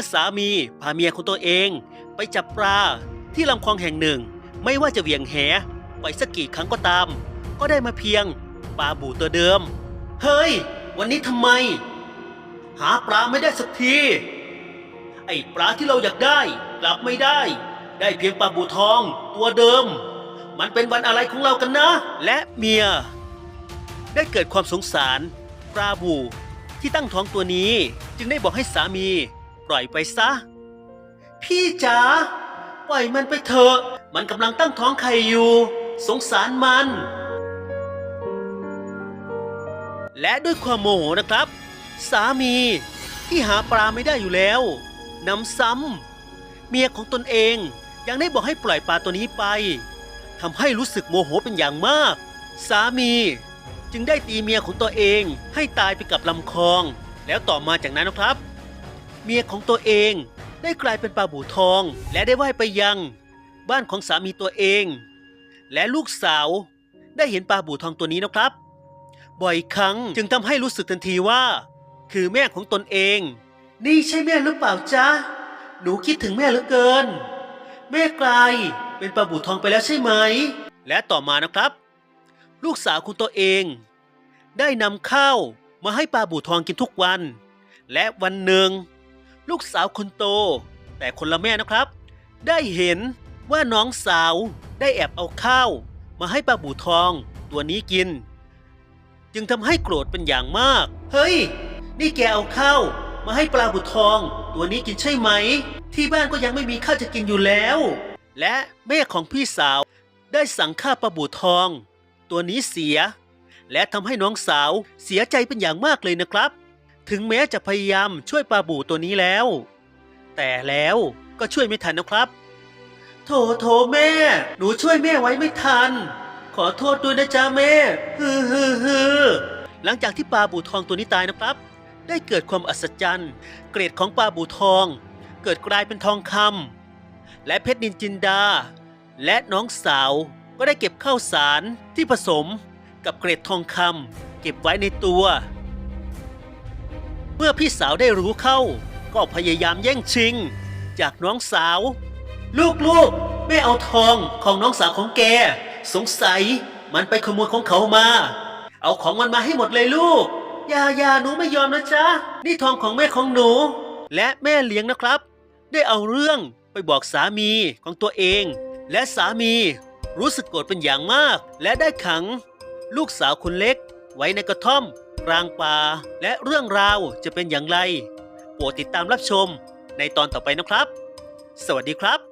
่อสามีพาเมียของตัวเอง ไปจับปลาที่ลำคลองแห่งหนึ่ง ไม่ว่าจะเหวี่ยงแหไปสักกี่ครั้งก็ตาม ก็ได้มาเพียงปลาบูตัวเดิม เฮ้ย วันนี้ทำไม หาปลาไม่ได้สักที ไอ้ปลาที่เราอยากได้ กลับไม่ได้ ได้เพียงปลาบูทองตัวเดิม มันเป็นวันอะไรของเรากันนะ และเมีย ได้เกิดความสงสารปลาบูที่ตั้งท้องตัวนี้ จึงได้บอกให้สามี ล่อยไปซะ พี่จ๋าปล่อยมันไปเถอะ มันกำลังตั้งท้องไข่อยู่ สงสารมัน และด้วยความโมโหนะครับ สามีที่หาปลาไม่ได้อยู่แล้วนำซ้ำเมียของตนเองยังได้บอกให้ปล่อยปลาตัวนี้ไปทำให้รู้สึกโมโหเป็นอย่างมาก สามีจึงได้ตีเมียของตัวเองให้ตายไปกับลำคลอง แล้วต่อมาจากนั้นนะครับ เมียของตัวเองได้กลายเป็นปลาบูทอง และได้ว่ายไปยัง บ้านของสามีตัวเอง และลูกสาวได้เห็นปลาบูทองตัวนี้นะครับ บ่อยครั้งจึงทำให้รู้สึกทันทีว่า คือแม่ของตนเอง นี่ใช่แม่หรือเปล่าจ๊ะหนูคิดถึงแม่เหลือเกิน แม่กลายเป็นปลาบูทองไปแล้วใช่ไหม และต่อมานะครับ ลูกสาวคุณตัวเอง ได้นำข้าวมาให้ปลาบูทองกินทุกวัน และวันหนึ่ง ลูกสาวคนโต แต่คนละแม่นะครับ ได้เห็นว่าน้องสาวได้แอบเอาข้าว มาให้ปลาบูทองตัวนี้กิน จึงทำให้โกรธเป็นอย่างมาก เฮ้ย นี่แกเอาข้าวมาให้ปลาบุทอง ตัวนี้กินใช่ไหม ที่บ้านก็ยังไม่มีข้าวจะกินอยู่แล้ว และแม่ของพี่สาวได้สั่งฆ่าปลาบูทอง ตัวนี้เสีย และทำให้น้องสาวเสียใจเป็นอย่างมากเลยนะครับ ถึงแม้จะพยายามช่วยปลาบูตัวนี้แล้ว แต่แล้วก็ช่วยไม่ทันนะครับ โถโถแม่ หนูช่วยแม่ไว้ไม่ทัน ขอโทษด้วยนะจ๊ะแม่ฮือฮือฮือหลังจากที่ปลาบูทองตัวนี้ตายนะครับ ได้เกิดความอัศจรรย์ เกรดของปลาบูทอง เกิดกลายเป็นทองคำและเพชรนินจินดา และน้องสาวก็ได้เก็บข้าวสารที่ผสมกับเกรดทองคำเก็บไว้ในตัว เมื่อพี่สาวได้รู้เข้า ก็พยายามแย่งชิง จากน้องสาว ลูกๆ แม่เอาทองของน้องสาวของแก สงสัยมันไปขโมยของเขามา เอาของมันมาให้หมดเลยลูกอย่าอย่าหนูไม่ยอมนะจ๊ะ นี่ทองของแม่ของหนู และแม่เลี้ยงนะครับ ได้เอาเรื่องไปบอกสามีของตัวเอง และสามีรู้สึกโกรธเป็นอย่างมาก และได้ขัง ลูกสาวคนเล็กไว้ในกระท่อม กลางป่า และเรื่องราวจะเป็นอย่างไร โปรดติดตามรับชมในตอนต่อไปนะครับ สวัสดีครับ